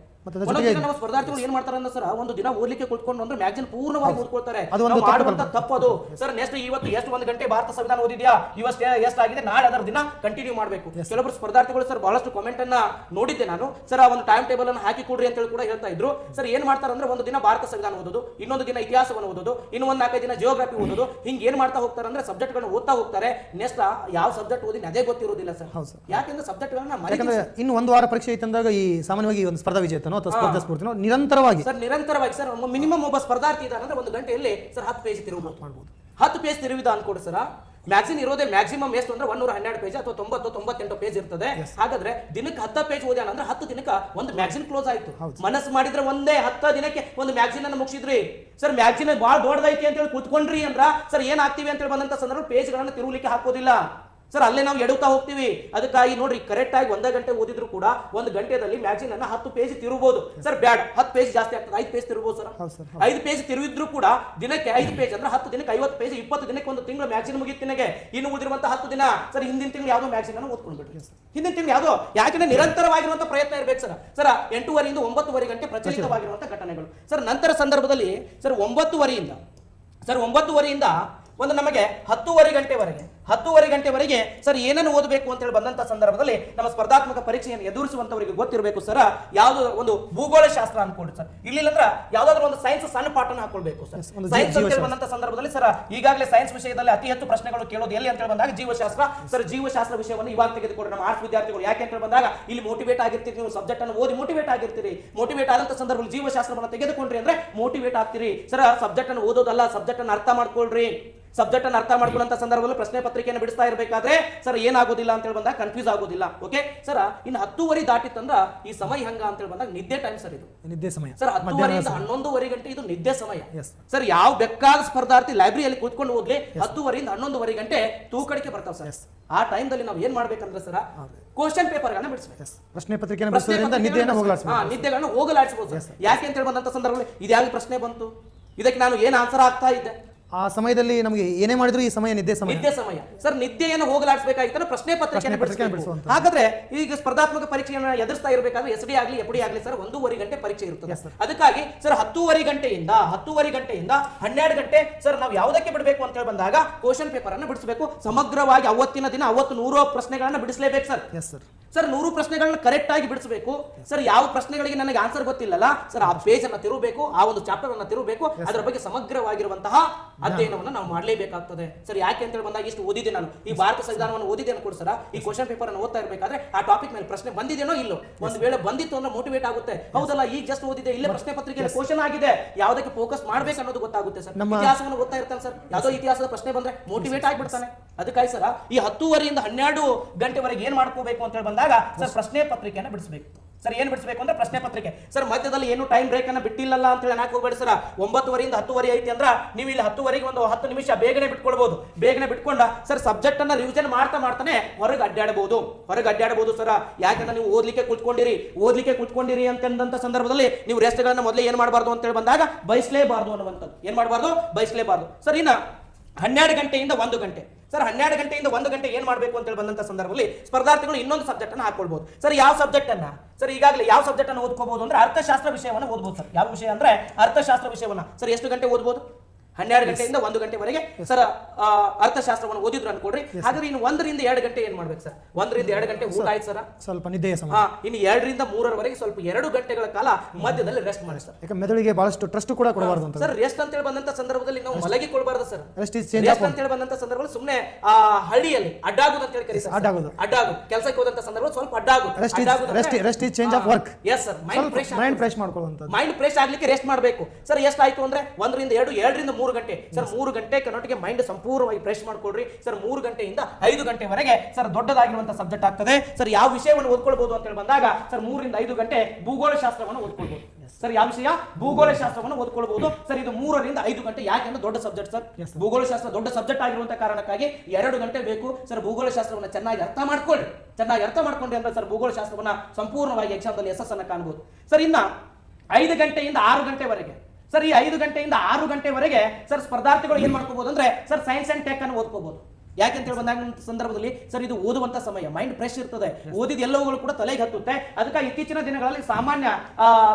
ನಮ್ಮ ಸ್ಪರ್ಧಾರ್ಥಿಗಳು ಏನ್ ಮಾಡ್ತಾರೆ ಅಂದ್ರೆ ಸರ್ ಒಂದು ದಿನ ಓದ್ಲಿಕ್ಕೆ ಕುತ್ಕೊಂಡು ಅಂದ್ರೆ ಮ್ಯಾಗ್ಸಿನ್ ಪೂರ್ಣವಾಗಿ ಓದ್ಕೊಳ್ತಾರೆ. ಮಾಡುವಂತ ತಪ್ಪದು ಸರ್ ನೆಕ್ಸ್ಟ್ ಇವತ್ತು ಎಷ್ಟು ಒಂದು ಗಂಟೆ ಭಾರತ ಸಂವಿಧಾನ ಓದಿದ್ಯಾ? ಇವತ್ತು ಎಷ್ಟು ಆಗಿದೆ ನಾಳೆ ಅದರ ದಿನ ಕಂಟಿನ್ಯೂ ಮಾಡಬೇಕು. ಕೆಲವೊಬ್ರು ಸ್ಪರ್ಧಾರ್ಥಿಗಳು ಸರ್ ಬಹಳಷ್ಟು ಕಾಮೆಂಟ್ ಅನ್ನ ನೋಡಿದ್ದೆ ನಾನು. ಸರ್ ಆ ಒಂದು ಟೈಮ್ ಟೇಬಲ್ ಅನ್ನು ಹಾಕಿ ಕೊಡ್ರಿ ಅಂತ ಹೇಳಿ ಕೂಡ ಹೇಳ್ತಾ ಇದ್ರು. ಸರ್ ಏನ್ ಮಾಡ್ತಾರೆ ಅಂದ್ರೆ ಒಂದು ದಿನ ಭಾರತ ಸಂವಿಧಾನ ಓದೋದು ಇನ್ನೊಂದು ದಿನ ಇತಿಹಾಸವನ್ನು ಓದೋದು ಇನ್ನು ಒಂದು ನಾಲ್ಕೈದು ದಿನ ಜಿಯೋಗ್ರಫಿ ಓದೋದು ಹಿಂಗೆ ಏನ್ ಮಾಡ್ತಾ ಹೋಗ್ತಾರೆ ಅಂದ್ರೆ ಸಬ್ಜೆಕ್ಟ್ ಗಳನ್ನ ಓದ್ತಾ ಹೋಗ್ತಾರೆ. ನೆಕ್ಸ್ಟ್ ಯಾವ ಸಬ್ಜೆಕ್ಟ್ ಓದಿನ ಅದೇ ಗೊತ್ತಿರೋದಿಲ್ಲ ಸರ್. ಯಾಕೆಂದ್ರೆ ಸಬ್ಜೆಕ್ಟ್ ಗಳನ್ನ ಯಾಕಂದ್ರೆ ಇನ್ನು ಒಂದು ವಾರ ಪರೀಕ್ಷೆ ಇತ್ತಂದಾಗ ಈ ಸಾಮಾನ್ಯವಾಗಿ ಒಂದು ಸ್ಪರ್ಧಾ ವಿಜೇತನೋ ಅಥವಾ ಸ್ಪರ್ಧಾ ಸ್ಫೂರ್ತಿನೋ ನಿರಂತರವಾಗಿ ಸರ್ ನಿರಂತರವಾಗಿ ಸರ್ ಮಿನಿಮಮ್ ಒಬ್ಬ ಸ್ಪರ್ಧಾರ್ಥಿ ಇದ್ದಾರೆ ಅಂದ್ರೆ ಒಂದು ಗಂಟೆಯಲ್ಲಿ ಸರ್ ಹತ್ತು ಪೇಜ್ ತಿರುಗಬಹುದು ಹತ್ತು ಪೇಜ್ ತಿರುವಿದ ಅನ್ಕೊಡಿ ಸರ್ ಮ್ಯಾಗ್ಸಿನ್ ಇರೋದೇ ಮ್ಯಾಕ್ಸಿಮಮ್ ಎಷ್ಟು ಅಂದ್ರೆ ಒಂದೂರ ಹನ್ನೆರಡು ಪೇಜ್ ಅಥವಾ ತೊಂಬತ್ತು ತೊಂಬತ್ತೆಂಟು ಪೇಜ್ ಇರ್ತದೆ. ಹಾಗಾದ್ರೆ ದಿನಕ್ಕೆ ಹತ್ತ ಪೇಜ್ ಓದ್ಯಾನ ಅಂದ್ರೆ ಹತ್ತು ದಿನಕ್ಕೆ ಒಂದು ಮ್ಯಾಗ್ಸಿನ್ ಕ್ಲೋಸ್ ಆಯ್ತು. ಮನಸ್ಸು ಮಾಡಿದ್ರೆ ಒಂದೇ ಹತ್ತ ದಿನಕ್ಕೆ ಒಂದು ಮ್ಯಾಗ್ಸಿನ್ ಅನ್ನು ಮುಗಿಸಿದ್ರಿ. ಸರ್ ಮ್ಯಾಗ್ಸಿನ್ ಬಹಳ ದೊಡ್ಡದೈತಿ ಅಂತ ಹೇಳಿ ಕುತ್ಕೊಂಡ್ರಿ ಅಂದ್ರ ಸರ್ ಏನ್ ಆಗ್ತೀವಿ ಅಂತ ಹೇಳಿ ಬಂದಂತ ಸಂದರ್ಭ ಪೇಜ್ಗಳನ್ನ ತಿರುಗಲಿಕ್ಕೆ ಹಾಕೋದಿಲ್ಲ. ಸರ್ ಅಲ್ಲೇ ನಾವು ಎಡುತ್ತಾ ಹೋಗ್ತೀವಿ. ಅದಕ್ಕಾಗಿ ನೋಡ್ರಿ ಕರೆಕ್ಟ್ ಆಗಿ ಒಂದೇ ಗಂಟೆ ಓದಿದ್ರು ಕೂಡ ಒಂದು ಗಂಟೆದಲ್ಲಿ ಮ್ಯಾಗ್ಸಿನ್ ಅನ್ನ ಹತ್ತು ಪೇಜ್ ತಿರುಬಹುದು ಸರ್ ಬ್ಯಾಡ್ ಹತ್ತು ಪೇಜ್ ಜಾಸ್ತಿ ಆಗ್ತದೆ. ಐದು ಪೇಜ್ ತಿರುಬಹುದು ಸರ್ ಐದು ಪೇಜ್ ತಿರುವಿದ್ರು ಕೂಡ ದಿನಕ್ಕೆ ಐದು ಪೇಜ್ ಅಂದ್ರೆ ಹತ್ತು ದಿನಕ್ಕೆ ಐವತ್ತು ಪೇಜ್ ಇಪ್ಪತ್ತು ದಿನಕ್ಕೆ ಒಂದು ತಿಂಗಳು ಮ್ಯಾಗ್ಸಿನ್ ಮುಗಿತು ನಿನಗೆ. ಇನ್ನು ಉಳಿದಿರುವಂತಹ ಹತ್ತು ದಿನ ಸರ್ ಹಿಂದಿನ ತಿಂಗಳು ಯಾವುದೋ ಮ್ಯಾಜಿನ್ ಅನ್ನು ಓದ್ಕೊಂಡ್ಬಿಡ್ರಿ ಹಿಂದಿನ ತಿಂಗಳು ಯಾವುದೋ ಯಾಕಂದ್ರೆ ನಿರಂತರವಾಗಿರುವಂತಹ ಪ್ರಯತ್ನ ಇರಬೇಕು ಸರ್ ಸರ್ ಎಂಟೂವರೆಯಿಂದ ಒಂಬತ್ತುವರೆ ಗಂಟೆ ಪ್ರಚಲಿತವಾಗಿರುವಂತ ಘಟನೆಗಳು. ಸರ್ ನಂತರ ಸಂದರ್ಭದಲ್ಲಿ ಸರ್ ಒಂಬತ್ತುವರೆಯಿಂದ ಸರ್ ಒಂಬತ್ತುವರೆಯಿಂದ ಒಂದು ನಮಗೆ ಹತ್ತೂವರೆ ಗಂಟೆವರೆಗೆ ಹತ್ತೂವರೆ ಗಂಟೆವರೆಗೆ ಸರ್ ಏನನ್ನು ಓದಬೇಕು ಅಂತ ಹೇಳಿ ಬಂದಂತ ಸಂದರ್ಭದಲ್ಲಿ ನಮ್ಮ ಸ್ಪರ್ಧಾತ್ಮಕ ಪರೀಕ್ಷೆಯನ್ನು ಎದುರಿಸುವಂತವರಿಗೆ ಗೊತ್ತಿರಬೇಕು ಸರ್. ಯಾವ್ದು ಒಂದು ಭೂಗೋಳ ಶಾಸ್ತ್ರ ಅನ್ಕೊಂಡು ಸರ್. ಇಲ್ಲಿ ಅಂದ್ರೆ ಯಾವ್ದಾದ್ರು ಒಂದು ಸೈನ್ಸ್ ಸಣ್ಣ ಪಾಠನ ಹಾಕೊಳ್ಬೇಕು ಸರ್. ಸೈನ್ಸ್ ಅಂತ ಹೇಳಿ ಬಂದಂತ ಸಂದರ್ಭದಲ್ಲಿ ಸರ್ ಈಗಾಗಲೇ ಸೈನ್ಸ್ ವಿಷಯದಲ್ಲಿ ಅತಿ ಹೆಚ್ಚು ಪ್ರಶ್ನೆಗಳು ಕೇಳೋದು ಎಲ್ಲಿ ಅಂತ ಹೇಳಿ ಬಂದಾಗ ಜೀವಶಾಸ್ತ್ರ. ಸರ್ ಜೀವಶಾಸ್ತ್ರ ವಿಷಯವನ್ನು ಇವಾಗ ತೆಗೆದುಕೊಂಡು ನಮ್ಮ ಆರ್ಟ್ಸ್ ವಿದ್ಯಾರ್ಥಿಗಳು ಯಾಕೆ ಅಂತ ಹೇಳಿ ಬಂದಾಗ ಇಲ್ಲಿ ಮೋಟಿವೇಟ್ ಆಗಿರ್ತೀರಿ ನೀವು ಸಬ್ಜೆಕ್ಟ್ ಅನ್ನು ಓದಿ ಮೋಟಿವೇಟ್ ಆಗಿರ್ತೀರಿ. ಮೋಟಿವೇಟ್ ಆದಂತ ಸಂದರ್ಭದಲ್ಲಿ ಜೀವಶಾಸ್ತ್ರವನ್ನು ತೆಗೆದುಕೊಂಡ್ರಿ ಅಂದ್ರೆ ಮೋಟಿವೇಟ್ ಆಗ್ತೀರಿ. ಸರ್ ಸಬ್ಜೆಕ್ಟ್ ಅನ್ನು ಓದೋದಲ್ಲ ಸಬ್ಜೆಕ್ಟ್ ಅನ್ನು ಅರ್ಥ ಮಾಡ್ಕೊಳ್ರಿ. ಸಬ್ಜೆಕ್ಟ್ ಅನ್ನು ಅರ್ಥ ಮಾಡ್ಕೊಳ್ಳುವಂತ ಸಂದರ್ಭದಲ್ಲಿ ಪ್ರಶ್ನೆ ಪತ್ರಿಕೆಯನ್ನು ಬಿಡಿಸ್ತಾ ಇರಬೇಕಾದ್ರೆ ಸರ್ ಏನಾಗೋದಿಲ್ಲ ಅಂತ ಹೇಳಿ ಬಂದಾಗ ಕನ್ಫ್ಯೂಸ್ ಆಗೋದಿಲ್ಲ ಓಕೆ ಸರ್ ಇನ್ನು ಹತ್ತುವರೆ ದಾಟಿತ್ತಂದ್ರ ಈ ಸಮಯ ಹಂಗ ಅಂತ ಹೇಳಿ ಬಂದಾಗ ನಿದ್ದೆ ಟೈಮ್ ಸರ್ ಇದು. ನಿದ್ದೆ ಸಮಯ. ಸರ್ ಹತ್ತುವರೆಯಿಂದ ಹನ್ನೊಂದುವರೆ ಗಂಟೆ ಇದು ನಿದ್ದೆ ಸಮಯ. ಸರ್ ಯಾವ ಬೆಕ್ಕಾದ ಸ್ಪರ್ಧಾರ್ಥಿ ಲೈಬ್ರರಿಯಲ್ಲಿ ಕೂತ್ಕೊಂಡು ಹೋಗ್ಲಿ ಹತ್ತುವರೆಯಿಂದ ಹನ್ನೊಂದುವರೆ ಗಂಟೆ ತೂಕಡಿಕೆ ಬರ್ತಾವ ಸರ್. ಆ ಆ ಟೈಮ್ದಲ್ಲಿ ನಾವು ಏನ್ ಮಾಡ್ಬೇಕಂದ್ರೆ ಸರ್ ಕ್ವಶನ್ ಪೇಪರ್ ಗಳನ್ನ ಬಿಡಿಸ್ಬೇಕು. ಪ್ರಶ್ನೆ. ಹಾ, ನಿದ್ದೆಗಳನ್ನ ಹೋಗಲಾಡಿಸಬಹುದು ಯಾಕೆ ಅಂತ ಹೇಳಿ ಬಂದಂತ ಸಂದರ್ಭದಲ್ಲಿ ಇದ್ಯಾವ ಪ್ರಶ್ನೆ ಬಂತು? ಇದಕ್ಕೆ ನಾನು ಏನ್ ಆನ್ಸರ್ ಆಗ್ತಾ ಇದ್ದೆ? ಆ ಸಮಯದಲ್ಲಿ ನಮಗೆ ಏನೇ ಮಾಡಿದ್ರು ಈ ಸಮಯ ನಿದ್ದೆ ಸಮಯ. ನಿದ್ದೆ ಸಮಯ. ಸರ್ ನಿದ್ದೆಯನ್ನು ಹೋಗಲಾಡಿಸಬೇಕಾಗಿತ್ತು ಪ್ರಶ್ನೆ ಪತ್ರಿಕೆಯನ್ನು. ಹಾಗಾದ್ರೆ ಈಗ ಸ್ಪರ್ಧಾತ್ಮಕ ಪರೀಕ್ಷೆಯನ್ನು ಎದುರಿಸ್ತಾ ಇರಬೇಕಾದ್ರೆ ಎಸ್ ಡಿ ಆಗಲಿ ಎಫ್ ಡಿ ಆಗಲಿ ಸರ್ ಒಂದೂವರೆ ಗಂಟೆ ಪರೀಕ್ಷೆ sir. ಅದಕ್ಕಾಗಿ ಸರ್ ಹತ್ತೂವರೆ ಗಂಟೆಯಿಂದ ಹತ್ತೂವರೆ ಗಂಟೆಯಿಂದ ಹನ್ನೆರಡು ಗಂಟೆ ಸರ್ ನಾವು ಯಾವುದಕ್ಕೆ ಬಿಡಬೇಕು ಅಂತ ಹೇಳಿ ಬಂದಾಗ ಕ್ವಶನ್ ಪೇಪರ್ ಅನ್ನು ಬಿಡಿಸಬೇಕು. ಸಮಗ್ರವಾಗಿ ಅವತ್ತಿನ ದಿನ ಅವತ್ತು ನೂರು ಪ್ರಶ್ನೆಗಳನ್ನ ಬಿಡಿಸಲೇಬೇಕು ಸರ್. ಎಸ್ ಸರ್ ಸರ್ ನೂರು ಪ್ರಶ್ನೆಗಳನ್ನ ಕರೆಕ್ಟ್ ಆಗಿ ಬಿಡಿಸಬೇಕು. ಸರ್ ಯಾವ ಪ್ರಶ್ನೆಗಳಿಗೆ ನನಗೆ ಆನ್ಸರ್ ಗೊತ್ತಿಲ್ಲಲ್ಲ ಸರ್ ಆ ಪೇಜ್ ಅನ್ನ ತಿರುಗಬೇಕು ಆ ಒಂದು ಚಾಪ್ಟರ್ ಅನ್ನ ತಿರುಬೇಕು ಅದರ ಬಗ್ಗೆ ಸಮಗ್ರವಾಗಿರುವಂತಹ ಅಧ್ಯಯನವನ್ನು ನಾವು ಮಾಡಲೇಬೇಕಾಗ್ತದೆ. ಸರ್ ಯಾಕೆ ಅಂತ ಹೇಳಿ ಬಂದಾಗ ಇಷ್ಟು ಓದಿದೆ ನಾನು. ಈ ಭಾರತ ಸಂವಿಧಾನವನ್ನು ಓದಿದೆ ಕೂಡ ಸರ್. ಈ ಕ್ವಶನ್ ಪೇಪರ್ ಅನ್ನು ಓದ್ತಾ ಇರಬೇಕಾದ್ರೆ ಆ ಟಾಪಿಕ್ ಮೇಲೆ ಪ್ರಶ್ನೆ ಬಂದಿದೆನೋ ಇಲ್ಲೋ? ಒಂದು ವೇಳೆ ಬಂದಿತ್ತು ಅಂದ್ರೆ ಮೋಟಿವೇಟ್ ಆಗುತ್ತೆ. ಹೌದಲ್ಲ ಈಗ ಜಸ್ಟ್ ಓದಿದೆ ಇಲ್ಲೇ ಪ್ರಶ್ನೆ ಪತ್ರಿಕೆ ಕ್ವಶನ್ ಆಗಿದೆ. ಯಾವುದಕ್ಕೆ ಫೋಕಸ್ ಮಾಡಬೇಕು ಅನ್ನೋದು ಗೊತ್ತಾಗುತ್ತೆ ಸರ್. ಇತಿಹಾಸವನ್ನು ಓದ್ತಾ ಇರ್ತಾನೆ ಸರ್. ಯಾವುದೋ ಇತಿಹಾಸದ ಪ್ರಶ್ನೆ ಬಂದ್ರೆ ಮೋಟಿವೇಟ್ ಆಗಿಬಿಡ್ತಾನೆ. ಅದಕ್ಕಾಗಿ ಸರ್ ಈ ಹತ್ತೂವರೆಯಿಂದ ಹನ್ನೆರಡು ಗಂಟೆವರೆಗೆ ಏನ್ ಮಾಡ್ಕೋಬೇಕು ಅಂತ ಹೇಳಿ ಬಂದಾಗ ಸರ್ ಪ್ರಶ್ನೆ ಪತ್ರಿಕೆಯನ್ನು ಬಿಡಿಸಬೇಕು. ಸರ್, ಏನು ಬಿಡಿಸಬೇಕು ಅಂದ್ರೆ ಪ್ರಶ್ನೆ ಪತ್ರಿಕೆ. ಸರ್, ಮಧ್ಯದಲ್ಲಿ ಏನು ಟೈಮ್ ಬ್ರೇಕ್ ಅನ್ನ ಬಿಟ್ಟಿಲ್ಲ ಅಂತ ಹೇಳಿ ನಾಲ್ಕು ಹೋಗ್ಬೇಡಿ ಸರ್? ಒಂಬತ್ತುವರೆಯಿಂದ ಹತ್ತುವರೆ ಐತಿ ಅಂದ್ರೆ ನೀವು ಇಲ್ಲಿ ಹತ್ತುವರೆಗೆ ಒಂದು ಹತ್ತು ನಿಮಿಷ ಬೇಗನೆ ಬಿಟ್ಕೊಳ್ಬಹುದು ಬೇಗನೆ ಬಿಟ್ಕೊಂಡ ಸರ್ ಸಬ್ಜೆಕ್ಟ್ ಅನ್ನ ರಿವಿಷನ್ ಮಾಡ್ತಾ ಮಾಡ್ತಾನೆ ಹೊರಗೆ ಅಡ್ಡಾಡಬಹುದು ಹೊರಗೆ ಅಡ್ಡಾಡಬಹುದು ಸರ್. ಯಾಕಂದ್ರೆ ನೀವು ಓದ್ಲಿಕ್ಕೆ ಕುತ್ಕೊಂಡಿರಿ. ಓದ್ಲಿಕ್ಕೆ ಕುತ್ಕೊಂಡಿರಿ ಅಂತಂದಂತ ಸಂದರ್ಭದಲ್ಲಿ ನೀವು ರೆಸ್ಟ್ ಗಳನ್ನ ಮೊದಲೇ ಏನ್ ಮಾಡಬಾರ್ದು ಅಂತ ಹೇಳಿ ಬಂದಾಗ ಬಯಸಲೇಬಾರ್ದು ಅನ್ನುವಂಥದ್ದು. ಏನ್ ಮಾಡಬಾರ್ದು? ಬಯಸಲೇಬಾರ್ದು ಸರ್, ಇನ್ನ ಹನ್ನೆರಡು ಗಂಟೆಯಿಂದ ಒಂದು ಗಂಟೆ. ಸರ್, ಹನ್ನೆರಡು ಗಂಟೆಯಿಂದ ಒಂದು ಗಂಟೆ ಏನ್ ಮಾಡಬೇಕು ಅಂತ ಹೇಳಿ ಬಂದಂತ ಸಂದರ್ಭದಲ್ಲಿ ಸ್ಪರ್ಧಾರ್ಥಿಗಳು ಇನ್ನೊಂದು ಸಬ್ಜೆಕ್ಟ್ ಅನ್ನ ಹಾಕೊಳ್ಬಹುದು ಸರ್, ಯಾವ ಸಬ್ಜೆಕ್ಟ್ ಅನ್ನ? ಸರ್ ಈಗಾಗಲೇ ಯಾವ ಸಬ್ಜೆಕ್ಟ್ ಅನ್ನು ಓದ್ಕೋಬಹುದು ಅಂದ್ರೆ ಅರ್ಥಶಾಸ್ತ್ರ ವಿಷಯವನ್ನು ಓದ್ಬೋದು ಸರ್ ಯಾವ ವಿಷಯ ಅಂದ್ರೆ ಅರ್ಥಶಾಸ್ತ್ರ ವಿಷಯವನ್ನ. ಸರ್ ಎಷ್ಟು ಗಂಟೆ ಓದ್ಬೋದು? ಹನ್ನೆರಡು ಗಂಟೆಯಿಂದ ಒಂದು ಗಂಟೆವರೆಗೆ ಸರ್ ಅರ್ಥಶಾಸ್ತ್ರವನ್ನು ಓದಿದ್ರು ಅನ್ಕೊಡ್ರಿ ಹಾಗಾದ್ರೆ ಇನ್ನು ಒಂದರಿಂದ ಎರಡು ಗಂಟೆ ಏನ್ ಮಾಡ್ಬೇಕು ಸರ್? ಒಂದರಿಂದ ಎರಡು ಗಂಟೆ ಊಟ ಆಯ್ತು ಸರ್? ಸ್ವಲ್ಪ ನಿದ್ದೆಯ ಸಮಯ ಇನ್ನು ಎರಡರಿಂದ ಮೂರರವರೆಗೆ ಸ್ವಲ್ಪ ಎರಡು ಗಂಟೆಗಳ ಕಾಲ ಮಧ್ಯದಲ್ಲಿ ರೆಸ್ಟ್ ಮಾಡಿ ಸರ್. ಯಾಕೆ ಮೆದುಳಿಗೆ ಬಹಳಷ್ಟು ಟ್ರಸ್ಟ್ ಕೂಡ ಕೊಡಬಾರ್ದು ಅಂತ. ಸರ್ ರೆಸ್ಟ್ ಅಂತ ಹೇಳಿ ಬಂದಂತ ಸಂದರ್ಭದಲ್ಲಿ ನಾವು ಮಲಗಿಕೊಳ್ಬಾರ್ದು ಸರ್. ರೆಸ್ಟ್ ಅಂತ ಹೇಳಿ ಬಂದಂತ ಸಂದರ್ಭದಲ್ಲಿ ಸುಮ್ಮನೆ ಆ ಹಳ್ಳಿಯಲ್ಲಿ ಅಡ್ಡಾಗುದು ಅಂತ ಹೇಳಿ ಕರೀತಾರೆ ಅಡ್ಡಾಗೋದು. ಅಡ್ಡಾಗು ಕೆಲಸಕ್ಕೆ ಹೋದಂತ ಸಂದರ್ಭದಲ್ಲಿ ಸ್ವಲ್ಪ ಅಡ್ಡಾಗು. Rest rest is change of work. Yes sir mind fresh mind fresh ಮಾಡ್ಕೊಳ್ಳುವಂತ mind fresh ಆಗ್ಲಿಕ್ಕೆ ರೆಸ್ಟ್ ಮಾಡಬೇಕು. ಸರ್ ಎಷ್ಟಾಯ್ತು ಅಂದ್ರೆ ಒಂದರಿಂದ ಎರಡು ಎರಡರಿಂದ ಮೂರು ಗಂಟೆ. ಸರ್ ಮೂರು ಗಂಟೆ ಕನ್ನೊಟ್ಟಿಗೆ ಮೈಂಡ್ ಸಂಪೂರ್ಣವಾಗಿ ಫ್ರೆಶ್ ಮಾಡ್ಕೊಡ್ರಿ ಸರ್ ಮೂರು ಗಂಟೆಯಿಂದ ಐದು ಗಂಟೆವರೆಗೆ ಸರ್ ದೊಡ್ಡದಾಗಿರುವಂತಹ ಸಬ್ಜೆಕ್ಟ್ ಆಗ್ತದೆ. ಸರ್ ಯಾವ ವಿಷಯವನ್ನು ಓದ್ಕೊಳ್ಬಹುದು ಅಂತ ಹೇಳಿ ಬಂದಾಗ ಸರ್ ಮೂರರಿಂದ ಐದು ಗಂಟೆ ಭೂಗೋಳ ಶಾಸ್ತ್ರವನ್ನು ಓದ್ಕೊಳ್ಬಹುದು ಸರ್ ಯಾವ ವಿಷಯ? ಭೂಗೋಳ ಶಾಸ್ತ್ರವನ್ನು ಓದ್ಕೊಳ್ಬಹುದು ಸರ್ ಇದು ಮೂರರಿಂದ ಐದು ಗಂಟೆ ಯಾಕೆಂದ್ರೆ ದೊಡ್ಡ ಸಬ್ಜೆಕ್ಟ್ ಸರ್? ಭೂಗೋಳ ಶಾಸ್ತ್ರ ದೊಡ್ಡ ಸಬ್ಜೆಕ್ಟ್ ಆಗಿರುವಂತಹ ಕಾರಣಕ್ಕಾಗಿ ಎರಡು ಗಂಟೆ ಬೇಕು. ಸರ್ ಭೂಗೋಳ ಶಾಸ್ತ್ರವನ್ನು ಚೆನ್ನಾಗಿ ಅರ್ಥ ಮಾಡ್ಕೊಳ್ಳಿ ಚೆನ್ನಾಗಿ ಅರ್ಥ ಮಾಡ್ಕೊಂಡ್ರಿ ಅಂದ್ರೆ ಸರ್ ಭೂಗೋಳ ಶಾಸ್ತ್ರವನ್ನು ಸಂಪೂರ್ಣವಾಗಿ ಎಕ್ಸಾಮ್ದಲ್ಲಿ ಯಶಸ್ಸನ್ನ ಕಾಣಬಹುದು ಸರ್ ಇನ್ನ ಐದು ಗಂಟೆಯಿಂದ ಆರು ಗಂಟೆವರೆಗೆ ಸರ್, ಈ ಐದು ಗಂಟೆಯಿಂದ ಆರು ಗಂಟೆವರೆಗೆ ಸರ್ ಸ್ಪರ್ಧಾರ್ಥಿಗಳು ಏನ್ ಮಾಡ್ಕೋಬಹುದು ಅಂದ್ರೆ ಸರ್ ಸೈನ್ಸ್ ಅಂಡ್ ಟೆಕ್ ಅನ್ನು ಓದ್ಕೋಬಹುದು ಯಾಕೆಂತ ಹೇಳಿ ಬಂದಾಗ ಸಂದರ್ಭದಲ್ಲಿ ಸರ್ ಇದು ಓದುವಂತ ಸಮಯ ಮೈಂಡ್ ಫ್ರೆಶ್ ಇರ್ತದೆ. ಓದಿದ ಎಲ್ಲವುಗಳು ಕೂಡ ತಲೆಗೆ ಹತ್ತುತ್ತೆ. ಅದಕ್ಕೆ ಇತ್ತೀಚಿನ ದಿನಗಳಲ್ಲಿ ಸಾಮಾನ್ಯ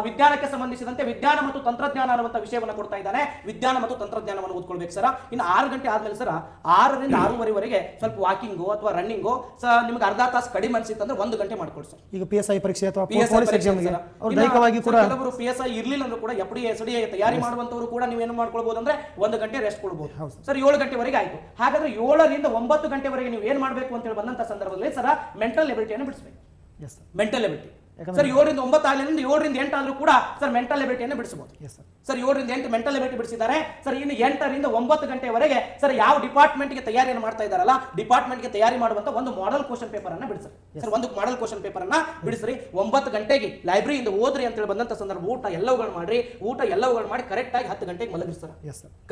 ವಿಜ್ಞಾನಕ್ಕೆ ಸಂಬಂಧಿಸಿದಂತೆ ವಿಜ್ಞಾನ ಮತ್ತು ತಂತ್ರಜ್ಞಾನ ಅನ್ನುವಂಥ ವಿಷಯವನ್ನು ಕೊಡ್ತಾ ಇದ್ದಾನೆ. ವಿಜ್ಞಾನ ಮತ್ತು ತಂತ್ರಜ್ಞಾನವನ್ನು ಓದ್ಕೊಳ್ಬೇಕು ಸರ್. ಇನ್ನು ಆರು ಗಂಟೆ ಆದ್ಮೇಲೆ ಸರ್ ಆರರಿಂದ ಆರೂವರೆವರೆಗೆ ಸ್ವಲ್ಪ ವಾಕಿಂಗು ಅಥವಾ ರನ್ನಿಂಗು ಸರ್ ನಿಮ್ಗೆ ಅರ್ಧ ತಾಸು ಕಡಿಮೆ ಅನ್ಸಿತ್ತು ಅಂದ್ರೆ ಒಂದು ಗಂಟೆ ಮಾಡ್ಕೊಳ್ಳಿ ಸರ್. ಈಗ ಪಿ ಎಸ್ ಐ ಪರೀಕ್ಷೆ ಅಥವಾ ಕೆಲವರು ಪಿ ಎಸ್ ಐ ಇರ್ಲಿಲ್ಲ ಅಂದ್ರೂ ಕೂಡ ಎಫ್ ಡಿ ಎಸ್ ಡಿ ತಯಾರಿ ಮಾಡುವಂತವರು ಕೂಡ ನೀವು ಏನು ಮಾಡ್ಕೊಳ್ಬಹುದು ಅಂದ್ರೆ ಒಂದು ಗಂಟೆ ರೆಸ್ಟ್ ಕೊಡ್ಬೋದು. ಹೌದು. ಸರ್ ಏಳು ಗಂಟೆವರೆಗೆ ಆಯ್ತು. ಹಾಗಾದ್ರೆ ಏಳರಿಂದ ಒಂಬತ್ತು ಗಂಟೆವರೆಗೆ ನೀವು ಏನ್ ಮಾಡಬೇಕು ಅಂತ ಹೇಳಿ ಬಂದಂತ ಸಂದರ್ಭದಲ್ಲಿ ಸರ್ ಮೆಂಟಲ್ ಎಬಿಲಿಟಿಯನ್ನು ಬಿಡಿಸ್ಬೇಕು. ಮೆಂಟಲ್ ಎಬಿಲಿಟಿ ಸರ್ ಏಳರಿಂದ ಒಂಬತ್ತು ಆಗಲಿಂದ ಏಳರಿಂದ ಎಂಟು ಆದ್ರೂ ಕೂಡ ಸರ್ ಮೆಂಟಲ್ ಎಬಿಲಿಟಿಯನ್ನು ಬಿಡಿಸಬಹುದು ಸರ್ ಏಳರಿಂದ ಎಂಟು ಮೆಂಟಲ್ ಎಬಿಲಿಟಿ ಬಿಡಿಸಿದ್ದಾರೆ. ಸರ್ ಇನ್ನು ಎಂಟರಿಂದ ಒಂಬತ್ತು ಗಂಟೆವರೆಗೆ ಸರ್ ಯಾವ ಡಿಪಾರ್ಟ್ಮೆಂಟ್ಗೆ ತಯಾರಿಯನ್ನು ಮಾಡ್ತಾ ಇದ್ದಾರಲ್ಲ ಡಿಪಾರ್ಟ್ಮೆಂಟ್ಗೆ ತಯಾರಿ ಮಾಡುವಂತ ಒಂದು ಮಾಡೆಲ್ ಕ್ವಶನ್ ಪೇಪರ್ ಅನ್ನ ಬಿಡಿಸ್ರಿ. ಸರ್ ಒಂದು ಮಾಡಲ್ ಕ್ವಶನ್ ಪೇಪರ್ ಅನ್ನ ಬಿಡಿಸ್ರಿ. ಒಂಬತ್ತು ಗಂಟೆಗೆ ಲೈಬ್ರರಿಯಿಂದ ಓದ್ರಿ ಅಂತ ಹೇಳಿ ಬಂದಂತ ಸಂದರ್ಭ ಊಟ ಎಲ್ಲವುಗಳು ಮಾಡ್ರಿ. ಊಟ ಎಲ್ಲವುಗಳು ಮಾಡಿ ಕರೆಕ್ಟ್ ಆಗಿ ಹತ್ತು ಗಂಟೆಗೆ ಮಲಗಿರಿ ಸರ್.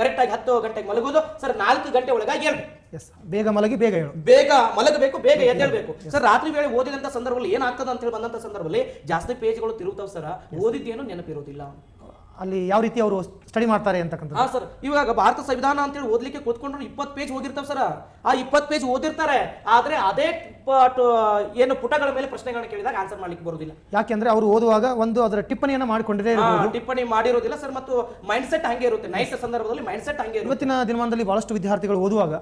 ಕರೆಕ್ಟ್ ಆಗಿ ಹತ್ತು ಗಂಟೆಗೆ ಮಲಗೋದು ಸರ್ ನಾಲ್ಕು ಗಂಟೆ ಒಳಗಾಗಿ ಹೇಳ್ರಿ ಎಸ್ ಬೇಗ ಮಲಗಿ ಬೇಗ ಹೇಳು ಬೇಗ ಮಲಗಬೇಕು ಬೇಗ ಎದ್ದೇಳ್ಬೇಕು. ಸರ್ ರಾತ್ರಿ ವೇಳೆ ಓದಿದಂತ ಸಂದರ್ಭದಲ್ಲಿ ಏನಾಗ್ತದ ಅಂತ ಹೇಳಿ ಬಂದಂತ ಸಂದರ್ಭದಲ್ಲಿ ಜಾಸ್ತಿ ಪೇಜ್ಗಳು ತಿರುಗುತ್ತವೆ ಸರ್. ಓದಿದ್ದೇನು ನೆನಪಿರೋದಿಲ್ಲ. ಅಲ್ಲಿ ಯಾವ ರೀತಿ ಅವರು ಸ್ಟಡಿ ಮಾಡ್ತಾರೆ ಅಂತಕ್ಕಂಥ ಹಾ ಸರ್ ಇವಾಗ ಭಾರತ ಸಂವಿಧಾನ ಅಂತೇಳಿ ಓದ್ಲಿಕ್ಕೆ ಕೂತ್ಕೊಂಡ್ರು ಇಪ್ಪತ್ತು ಪೇಜ್ ಓದಿರ್ತಾವ ಸರ್. ಆ ಇಪ್ಪತ್ತು ಪೇಜ್ ಓದಿರ್ತಾರೆ. ಆದ್ರೆ ಅದೇ ಏನು ಪುಟಗಳ ಮೇಲೆ ಪ್ರಶ್ನೆಗಳನ್ನ ಕೇಳಿದಾಗ ಆನ್ಸರ್ ಮಾಡ್ಲಿಕ್ಕೆ ಬರೋದಿಲ್ಲ. ಯಾಕೆಂದ್ರೆ ಅವರು ಓದುವಾಗ ಒಂದು ಅದರ ಟಿಪ್ಪಣಿಯನ್ನು ಮಾಡಿಕೊಂಡಿದೆ ಟಿಪ್ಪಣಿ ಮಾಡಿರೋದಿಲ್ಲ ಸರ್ ಮತ್ತು ಮೈಂಡ್ ಸೆಟ್ ಹಂಗೆ ಇರುತ್ತೆ. ನೈಟ್ ಸಂದರ್ಭದಲ್ಲಿ ಮೈಂಡ್ ಸೆಟ್ ಹಂಗೆ ಇರುತ್ತೆ. ಇವತ್ತಿನ ದಿನಮಾನದಲ್ಲಿ ಬಹಳಷ್ಟು ವಿದ್ಯಾರ್ಥಿಗಳು ಓದುವಾಗ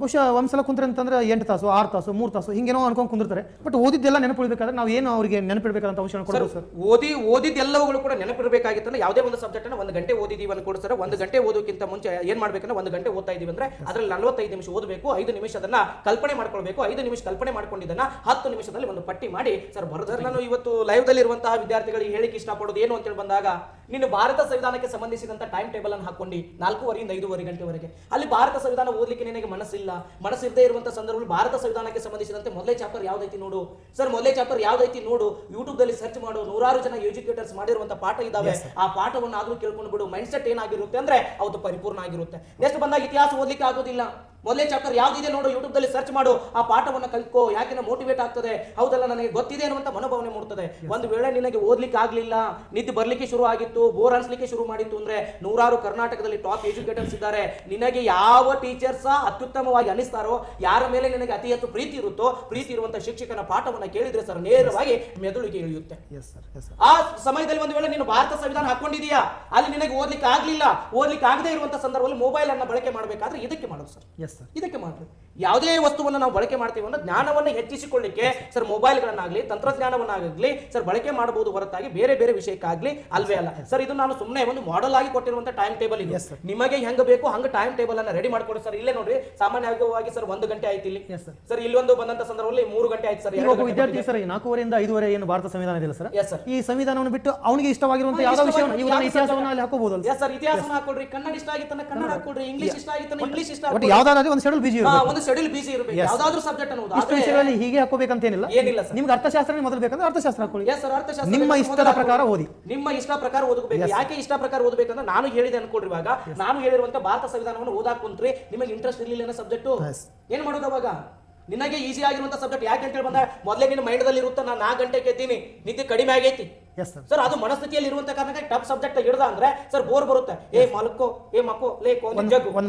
ಬಹುಶಃ ಒಂದ್ಸಲ ಕುಂತ್ರೆ ಅಂತಂದ್ರೆ ಎಂಟು ತಾಸು ಆರು ತಾಸು ಮೂರು ತಾಸು ಹಿಂಗೇನೋ ಅನ್ಕೊಂಡು ಕುಂದಿರ್ತಾರೆ. ಬಟ್ ಓದಿದ್ದೆಲ್ಲ ನೆನಪಿಡ್ಬೇಕಾದ್ರೆ ನಾವು ಏನು ಅವರಿಗೆ ನೆನಪಿಡಬೇಕಾದಂತ ಅಂಶ ಕೊಡೋದು ಸರ್ ಓದಿ ಓದಿದ್ದೆಲ್ಲವುಗಳು ಕೂಡ ನೆನಪಿಡಬೇಕಾಗಿತ್ತಂದ್ರೆ ಯಾವುದೇ ಒಂದು ಸಬ್ಜೆಕ್ಟ್ ಅನ್ನ ಒಂದು ಗಂಟೆ ಓದಿದೀವಿ ಅಂತ ಸರ್. ಒಂದು ಗಂಟೆ ಓದೋಕ್ಕಿಂತ ಮುಂಚೆ ಏನು ಮಾಡ್ಬೇಕಂದ್ರೆ ಒಂದು ಗಂಟೆ ಓದ್ತಾ ಇದೀವಿ ಅಂದ್ರೆ ಅದ್ರಲ್ಲಿ ನಲವತ್ತೈದು ನಿಮಿಷ ಓದಬೇಕು ಐದು ನಿಮಿಷ ಅದನ್ನ ಕಲ್ಪನೆ ಮಾಡ್ಕೊಳ್ಬೇಕು ಐದು ನಿಮಿಷ ಕಲ್ಪನೆ ಮಾಡ್ಕೊಂಡಿದ್ದನ್ನ ಹತ್ತು ನಿಮಿಷದಲ್ಲಿ ಒಂದು ಪಟ್ಟಿ ಮಾಡಿ. ಸರ್ ಬರೋದ್ರ ನಾನು ಇವತ್ತು ಲೈವ್ ಇರುವಂತಹ ವಿದ್ಯಾರ್ಥಿಗಳಿಗೆ ಹೇಳಿಕೆ ಇಷ್ಟಪಡೋದು ಏನು ಅಂತೇಳಿ ಬಂದಾಗ ನೀನು ಭಾರತ ಸಂವಿಧಾನಕ್ಕೆ ಸಂಬಂಧಿಸಿದಂತ ಟೈಮ್ ಟೇಬಲ್ ಅನ್ನು ಹಾಕೊಂಡು ನಾಲ್ಕೂವರೆಯಿಂದ ಐದೂವರೆ ಗಂಟೆವರೆಗೆ. ಅಲ್ಲಿ ಭಾರತ ಸಂವಿಧಾನ ಓದಲಿಕ್ಕೆ ನಿನಗೆ ಮನಸ್ಸಿಲ್ಲ. ಮನಸ್ಸಿಲ್ಲದೆ ಇರುವಂತಹ ಸಂದರ್ಭದಲ್ಲಿ ಭಾರತ ಸಂವಿಧಾನಕ್ಕೆ ಸಂಬಂಧಿಸಿದಂತೆ ಮೊದಲೇ ಚಾಪ್ಟರ್ ಯಾವ್ದೈತಿ ನೋಡು. ಸರ್ ಮೊದಲೇ ಚಾಪ್ಟರ್ ಯಾವ್ದೈತಿ ನೋಡು. ಯೂಟ್ಯೂಬ್ ದಲ್ಲಿ ಸರ್ಚ್ ಮಾಡು. ನೂರಾರು ಜನ ಎಜುಕೇಟರ್ಸ್ ಮಾಡಿರುವಂತ ಪಾಠ ಇದಾವೆ. ಆ ಪಾಠವನ್ನು ಆದ್ರೂ ಕೇಳ್ಕೊಂಡು ಬಿಡು. ಮೈಂಡ್ ಸೆಟ್ ಏನಾಗಿರುತ್ತೆ ಅಂದ್ರೆ ಅವತ್ತು ಪರಿಪೂರ್ಣ ಆಗಿರುತ್ತೆ. ನೆಕ್ಸ್ಟ್ ಬಂದಾಗ ಇತಿಹಾಸ ಓದಲಿಕ್ಕೆ ಆಗೋದಿಲ್ಲ. ಮೊದಲೇ ಚಾಪ್ಟರ್ ಯಾವ್ದಿದೆ ನೋಡು ಯೂಟ್ಯೂಬ್ ದಲ್ಲಿ ಸರ್ಚ್ ಮಾಡು. ಆ ಪಾಠವನ್ನು ಕಲ್ಕೊ ಯಾಕೆ ಮೋಟಿವೇಟ್ ಆಗ್ತದೆ? ಹೌದಲ್ಲ ನನಗೆ ಗೊತ್ತಿದೆ ಅನ್ನುವಂತ ಮನೋಭಾವನೆ ಮೂಡ್ತದೆ. ಒಂದು ವೇಳೆ ನಿನಗೆ ಓದ್ಲಿಕ್ಕೆ ಆಗಲಿಲ್ಲ ನಿದ್ದೆ ಬರಲಿಕ್ಕೆ ಶುರು ಆಗಿತ್ತು ಬೋರ್ ಅನ್ಸ್ಲಿಕ್ಕೆ ಶುರು ಮಾಡಿತ್ತು ಅಂದ್ರೆ ನೂರಾರು ಕರ್ನಾಟಕದಲ್ಲಿ ಟಾಪ್ ಎಜುಕೇಟರ್ಸ್ ಇದ್ದಾರೆ. ನಿನಗೆ ಯಾವ ಟೀಚರ್ಸ್ ಅತ್ಯುತ್ತಮವಾಗಿ ಅನಿಸ್ತಾರೋ ಯಾರ ಮೇಲೆ ನಿನಗೆ ಅತಿ ಹೆಚ್ಚು ಪ್ರೀತಿ ಇರುತ್ತೋ ಪ್ರೀತಿ ಇರುವಂತ ಶಿಕ್ಷಕನ ಪಾಠವನ್ನು ಕೇಳಿದ್ರೆ ಸರ್ ನೇರವಾಗಿ ಮೆದುಳಿಗೆ ಇಳಿಯುತ್ತೆ. ಆ ಸಮಯದಲ್ಲಿ ಒಂದು ವೇಳೆ ನೀನು ಭಾರತ ಸಂವಿಧಾನ ಹಾಕೊಂಡಿದೀಯಾ? ಅಲ್ಲಿ ನಿನಗೆ ಓದ್ಲಿಕ್ಕೆ ಆಗ್ಲಿಲ್ಲ. ಓದ್ಲಿಕ್ಕೆ ಆಗದೆ ಇರುವಂತ ಸಂದರ್ಭದಲ್ಲಿ ಮೊಬೈಲ್ ಅನ್ನ ಬಳಕೆ ಮಾಡಬೇಕಾದ್ರೆ ಇದಕ್ಕೆ ಮಾಡೋದು ಸರ್ ಎಸ್ ಸರ್ ಇದಕ್ಕೆ ಮಾಡಬೇಕು ಯಾವುದೇ ವಸ್ತುವನ್ನು ನಾವು ಬಳಕೆ ಮಾಡ್ತೀವಿ ಅಂದ್ರೆ ಜ್ಞಾನವನ್ನು ಹೆಚ್ಚಿಸಿಕೊಳ್ಳಿಕ್ಕೆ ಸರ್ ಮೊಬೈಲ್ಗಳನ್ನಾಗಲಿ ತಂತ್ರಜ್ಞಾನವನ್ನಾಗಲಿ ಸರ್ ಬಳಕೆ ಮಾಡಬಹುದು ಹೊರತಾಗಿ ಬೇರೆ ಬೇರೆ ವಿಷಯಕ್ಕಾಗ್ಲಿ ಅಲ್ವೇ ಅಲ್ಲ. ಸರ್ ಇದು ನಾನು ಸುಮ್ಮನೆ ಒಂದು ಮಾಡಲ್ ಆಗಿ ಕೊಟ್ಟಿರುವಂತ ಟೈಮ್ ಟೇಬಲ್ ಇದೆ. ನಿಮಗೆ ಹೆಂಗ್ ಬೇಕು ಹಂಗ ಟೈಮ್ ಟೇಬಲ್ ಅನ್ನು ರೆಡಿ ಮಾಡ್ಕೊಡಿ ಸರ್. ಇಲ್ಲೇ ನೋಡಿ ಸಾಮಾನ್ಯವಾಗಿ ಸರ್ ಒಂದು ಗಂಟೆ ಆಯ್ತು ಇಲ್ಲಿ. ಎಸ್ ಸರ್ ಇಲ್ಲಿ ಒಂದು ಬಂದಂತ ಸಂದರ್ಭದಲ್ಲಿ ಮೂರು ಗಂಟೆ ಆಯ್ತು ಸರ್. ವಿದ್ಯಾರ್ಥಿ ಸರ್ ನಾಲ್ಕೂವರೆಯಿಂದ ಐದುವರೆ ಏನು ಭಾರತ ಸಂವಿಧಾನ ಇದೆ ಸರ್? ಈ ಸಂವಿಧಾನವನ್ನು ಬಿಟ್ಟು ಅವನಿಗೆ ಇಷ್ಟವಾಗಿರುವಂತ ಯಾವ ವಿಷಯವನ್ನು ಇತಿಹಾಸವನ್ನು ಅಲ್ಲಿ ಹಾಕೋಬಹುದಲ್ಲ ಸರ್? ಹಾಕೊಡ್ರಿ. ಕನ್ನಡ ಇಷ್ಟ ಆಗಿತ್ತನ್ನ ಕನ್ನಡ ಹಾಕೊಡ್ರಿ ಇಂಗ್ಲಿಷ್ ಇಷ್ಟ ಆಗಿತ್ತು ಇಂಗ್ಲಿಷ್ ಇಷ್ಟ ಬಟ್ ಹಾಕೊಡ್ರಿ. ಯಾವ್ದಾದ್ರು ಒಂದು ಶೆಡ್ಯೂಲ್ ಬಿಜಿ ಶೆಡ್ಯೂಲ್ ಬಿಸಿ ಇರಬೇಕು. ಯಾವ್ದಾದ್ರು ಸಬ್ಜೆಕ್ಟ್ ಅನ್ನೋದು ಇಷ್ಟು ವಿಷಯಗಳಲ್ಲಿ ಹೀಗೆ ಹಾಕೋಬೇಕಂತ ಏನಿಲ್ಲ ಏನಿಲ್ಲ ಸರ್. ನಿಮ್ಗೆ ಅರ್ಥಶಾಸ್ತ್ರ ಮೊದಲು ಬೇಕಂದ್ರೆ ಅರ್ಥಶಾಸ್ತ್ರ ಹಾಕೊಳ್ಳಿ ಎಸ್ ಸರ್ ಅರ್ಥಶಾಸ್ತ್ರ ನಿಮ್ಮ ಇಷ್ಟದ ಪ್ರಕಾರ ಓದಿ. ನಿಮ್ಮ ಇಷ್ಟ ಪ್ರಕಾರ ಓದಬೇಕು. ಯಾಕೆ ಇಷ್ಟ ಪ್ರಕಾರ ಓದಬೇಕಂದ್ರೆ ನಾನು ಹೇಳಿದೆ ಅನ್ಕೊಡ್ರಿ ಇವಾಗ. ನಾನು ಹೇಳಿರುವಂತ ಭಾರತ ಸಂವಿಧಾನವನ್ನು ಓದಾಕ್ ಕುಂತ್ರಿ ನಿಮಗೆ ಇಂಟ್ರೆಸ್ಟ್ ಇರಲಿಲ್ಲ ಸಬ್ಜೆಕ್ಟ್. ಏನ್ ಮಾಡೋದು ಅವಾಗ? ನಿನಗೆ ಈಸಿ ಆಗಿರುವಂತ ಸಬ್ಜೆಕ್ಟ್ ಯಾಕೆ ಅಂತ ಹೇಳಿ ಬಂದ? ಮೊದಲೇ ನಿನ್ನ ಮೈಂಡ್ ದಲ್ಲಿ ಇರುತ್ತೆ ನಾನು ನಾಲ್ಕು ಗಂಟೆಗೆ ಎದ್ದೀನಿ. ನಿದ್ದೆ ಕಡಿಮೆ ಆಗೈತಿ. ಎಸ್ ಸರ್ ಸರ್ ಅದು ಮನಸ್ಥಿತಿಯಲ್ಲಿ ಇರುವಂತ ಕಾರಣಕ್ಕೆ ಟಫ್ ಸಬ್ಜೆಕ್ಟ್ ಹಿಡ್ದ ಅಂದ್ರೆ ಸರ್ ಬೋರ್ ಬರುತ್ತೆ. ಏ ಮಲಕ್ಕೋ ಏ ಮಕ್ಕೋ ಲೇ ಒಂದ್-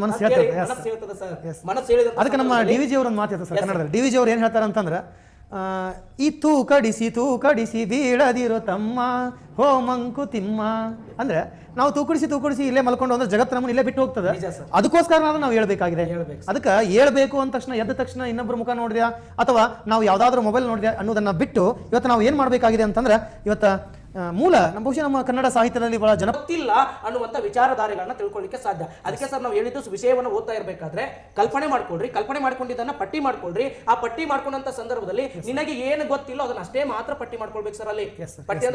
ಮನಸ್ಸು ಹೇಳ್ತದೆ, ಸರ್ ಮನಸ್ಸು ಹೇಳಿದ ಅದಕ್ಕೆ ನಮ್ಮ ಡಿ ವಿ ಜಿ ಅವ್ರ ಒಂದು ಮಾತಿದೆ ಸರ್. ಕನ್ನಡದಲ್ಲಿ. ಡಿ ವಿ ಜಿ ಅವ್ರು ಏನು ಹೇಳ್ತಾರೆ ಅಂತಂದ್ರೆ ಈ ತೂ ಕಡಿಸಿ ತೂ ಕಡಿಸಿ ಬೀಳದಿರೋ ತಮ್ಮ ಹೋ ಮಂಕುತಿಮ್ಮ ಅಂದ್ರೆ ನಾವು ತೂಕಡಿಸಿ ತೂಕಡಿಸಿ ಇಲ್ಲೇ ಮಲ್ಕೊಂಡು ಅಂದ್ರೆ ಜಗತ್ತು ನಮ್ಮನ್ನ ಇಲ್ಲೇ ಬಿಟ್ಟು ಹೋಗ್ತದೆ. ಅದಕ್ಕೋಸ್ಕರ ನಾವು ಹೇಳ್ಬೇಕಾಗಿದೆ. ಹೇಳ್ಬೇಕು ಅದಕ್ಕೆ ಹೇಳ್ಬೇಕು ಅಂದ ತಕ್ಷಣ ಎದ್ದ ತಕ್ಷಣ ಇನ್ನೊಬ್ಬರ ಮುಖ ನೋಡಿದ್ಯಾ? ಅಥವಾ ನಾವು ಯಾವುದಾದ್ರೂ ಮೊಬೈಲ್ ನೋಡಿದ್ಯಾ ಅನ್ನೋದನ್ನ ಬಿಟ್ಟು ಇವತ್ತು ನಾವು ಏನು ಮಾಡಬೇಕಾಗಿದೆ ಅಂತಂದ್ರೆ ಇವತ್ತ ಮೂಲ ನಮ್ಮ ಬಹುಶಃ ನಮ್ಮ ಕನ್ನಡ ಸಾಹಿತ್ಯದಲ್ಲಿ ಬಹಳ ಜನ ಗೊತ್ತಿಲ್ಲ ಅನ್ನುವಂತ ವಿಚಾರಧಾರೆಗಳನ್ನ ತಿಳ್ಕೊಳ್ಳಿಕ್ಕೆ ಸಾಧ್ಯ. ಅದಕ್ಕೆ ಸರ್ ನಾವು ಹೇಳಿದ್ದು ವಿಷಯವನ್ನು ಓದ್ತಾ ಇರಬೇಕಾದ್ರೆ ಕಲ್ಪನೆ ಮಾಡ್ಕೊಳ್ರಿ ಕಲ್ಪನೆ ಮಾಡ್ಕೊಂಡಿದ್ದನ್ನ ಪಟ್ಟಿ ಮಾಡ್ಕೊಳ್ರಿ. ಆ ಪಟ್ಟಿ ಮಾಡ್ಕೊಂಡಂತ ಸಂದರ್ಭದಲ್ಲಿ ನಿನಗೆ ಏನು ಗೊತ್ತಿಲ್ಲ ಅದನ್ನ ಅಷ್ಟೇ ಮಾತ್ರ ಪಟ್ಟಿ ಮಾಡ್ಕೊಳ್ಬೇಕು ಸರ್ ಅಲ್ಲಿ. ಪಟ್ಟಿ